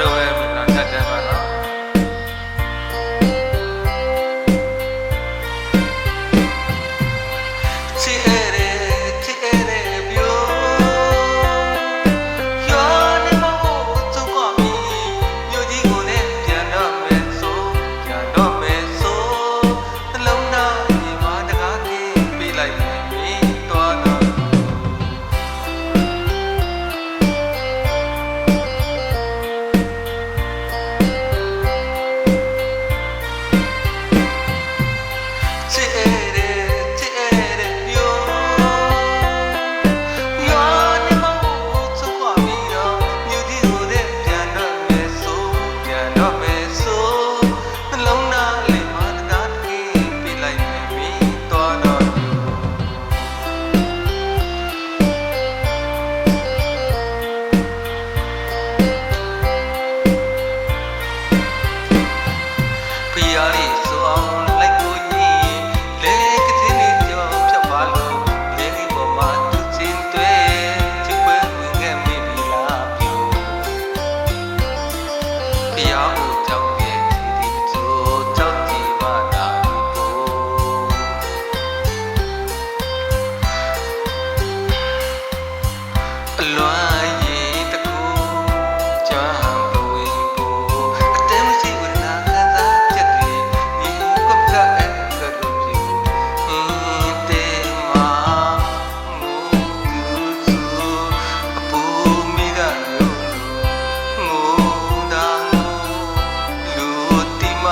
လို့ပဲ Yeah. လွားရေးတကူကြွားပဝေဘူအတဲမရှိဝနာခံစားချက်တွေဒီကပ်ကအက်ကလူပြီအင်းတေမာမူသူစုအပူမိကလူငိုဒါငိုလူတိမ